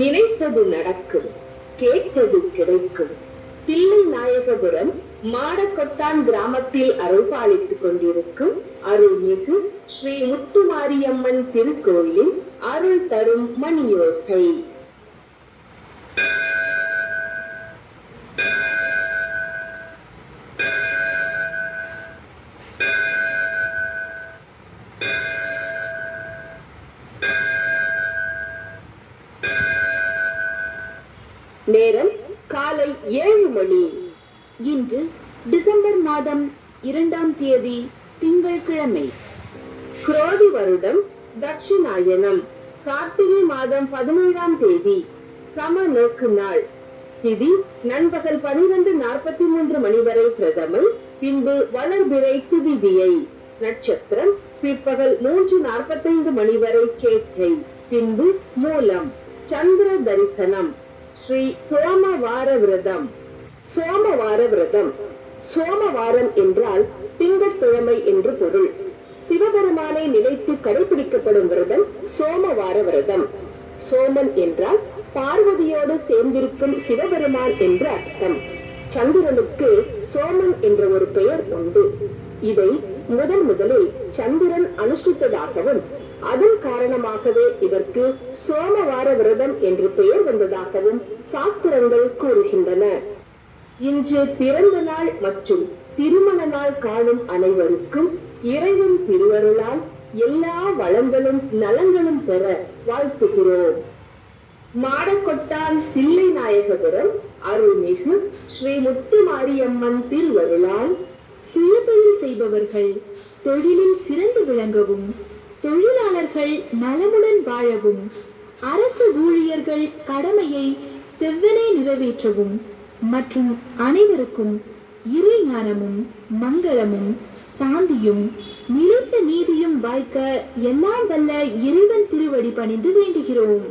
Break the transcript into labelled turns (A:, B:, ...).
A: நினைத்தது நடக்கும் கேட்டது கிடைக்கும். தில்லை நாயகபுரம் மாடக்கொட்டான் கிராமத்தில் அருள்பாலித்துக் கொண்டிருக்கும் அருள்மிகு ஸ்ரீ முத்துமாரியம்மன் திருக்கோயிலின் அருள் தரும் மணியோசை. நேரம் காலை ஏழு மணி.
B: இன்று டிசம்பர் மாதம் இரண்டாம் தேதி திங்கட்கிழமை
A: குரோதி வருடம் தட்சிணாயனம். கார்த்திகை மாதம் பதினேழாம் தேதி சம நோக்கு நாள். திதி நண்பகல் பனிரெண்டு நாற்பத்தி மூன்று மணி வரை பிரதமை பின்பு வளர்பிறை துவிதியை. நட்சத்திரம் பிற்பகல் மூன்று நாற்பத்தைந்து மணி வரை கேட்டை. பின்பு மூலம் சந்திர தரிசனம். ஸ்ரீ சோமவார விரதம் சோமவார விரதம் சோமவாரம் என்றால் திங்கட்கிழமை என்று பொருள். சிவபெருமானை நினைத்து கடைபிடிக்கப்படும் விரதம் சோமவார விரதம் சோமன் என்றால் பார்வதியோடு சேர்ந்திருக்கும் சிவபெருமான் என்று அர்த்தம். சந்திரனுக்கு சோமன் என்ற ஒரு பெயர் உண்டு. இதை முதன் முதலில் சந்திரன் அனுஷ்டித்ததாகவும் அதன் காரணமாகவே இதற்கு சோமவார விரதம் என்று பெயர் வந்ததாகவும் சாஸ்திரங்கள் கூறுகின்றன. இன்று பிறந்த நாள் மற்றும் திருமண நாள் காணும் அனைவருக்கும் இறைவன் திருவருளால் எல்லா வளங்களும் நலங்களும் பெற வாழ்த்துகிறோம். மாடக்கொட்டான் தில்லை நாயகபுரம் அருள்மிகு ஸ்ரீ முத்துமாரியம்மன் திருவருளால்
B: சுய தொழில் செய்பவர்கள் தொழிலில் சிறந்து விளங்கவும் தொழிலாளர்கள் நலமுடன் வாழவும் அரசு ஊழியர்கள் கடமையை செவ்வனே நிறைவேற்றவும் மற்றும் அனைவருக்கும் இறைஞானமும் மங்களமும் சாந்தியும் நிலைத்த நீதியும் வாய்க்க எல்லாம் வல்ல இறைவன் திருவடி பணிந்து வேண்டுகிறோம்.